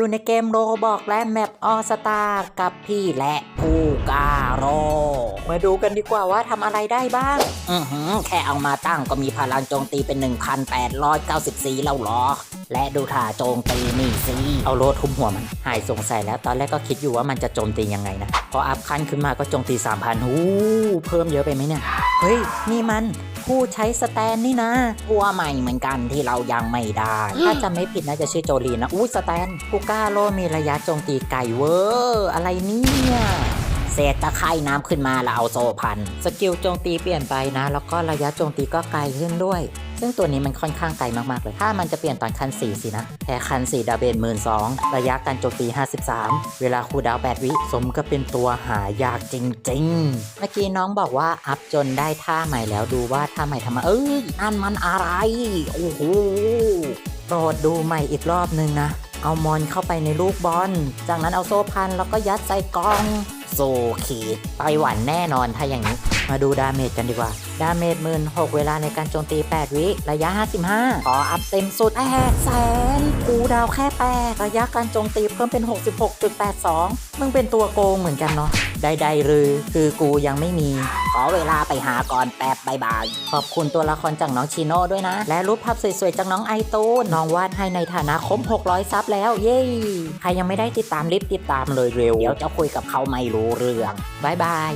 อยู่ในเกมโรบอกและแมปออสตากับพี่และผู้กล้าโร มาดูกันดีกว่าว่าทำอะไรได้บ้าง อือหือ แค่เอามาตั้งก็มีพลังโจมตีเป็น 1,894 แล้วหรอ และดูท่าโจมตีนี่สิ เอาโลทุ่มหัวมัน หายสงสัยแล้วตอนแรกก็คิดอยู่ว่ามันจะโจมตียังไงนะ พออัพขั้นขึ้นมาก็โจมตี 3,000หูเพิ่มเยอะไปไหมเนี่ย เฮ้ย นี่มัน ผู้ใช้สแตนนี่นะตัวใหม่เหมือนกันที่เรายังไม่ได้ ถ้าจำไม่ผิดน่าจะชื่อโจลีนนะอู้สแตนกูก้าโลมีระยะโจมตีไกลเวอร์อะไรเนี่ยเศษตะไคร่น้ำขึ้นมาแล้วเอาโซ่พัน สกิลโจมตีเปลี่ยนไปนะ แล้วก็ระยะโจมตีก็ไกลขึ้นด้วย ซึ่งตัวนี้มันค่อนข้างไกลมากๆเลย ถ้ามันจะเปลี่ยนตอนคัน 4 สินะแค่คัน 4 ดาวเบนหมื่นสองระยะการโจมตี 53 เวลาคูดาว 8 วิ สมก็เป็นตัวหายากจริงๆ เมื่อกี้น้องบอกว่าอัพจนได้ท่าใหม่แล้วดูว่าท่าใหม่ทำมาเอ้ยนั่นมันอะไร โอ้โหโปรดดูใหม่อีกรอบนึงนะ เอามอนเข้าไปในลูกบอล จากนั้นเอาโซ่พันแล้วก็ยัดใส่กล่อง โซขีดไปหวันแน่นอนถ้าอย่างนี้ มาดูดาเมจกันดีกว่า ดาเมจหมื่นหกเวลาในการโจมตี 8 วิ ระยะ 55 ขออัพเต็มสุดแอแสนกูดาวแค่8ระยะการโจมตีเพิ่มเป็น 66.82 มึงเป็นตัวโกงเหมือนกันเนาะใดๆหรือคือกูยังไม่มี ขอเวลาไปหาก่อนแป๊บบายบายขอบคุณตัวละครจากน้องชิโน่ด้วยนะ และรูปภาพสวยๆ จากน้องไอตูนน้องวาดให้ในฐานะครบ600 ซับแล้ว เย้ใครยังไม่ได้ติดตามรีบติดตามเลยเร็ว เดี๋ยวจะคุยกับเขาไม่รู้เรื่องบายบาย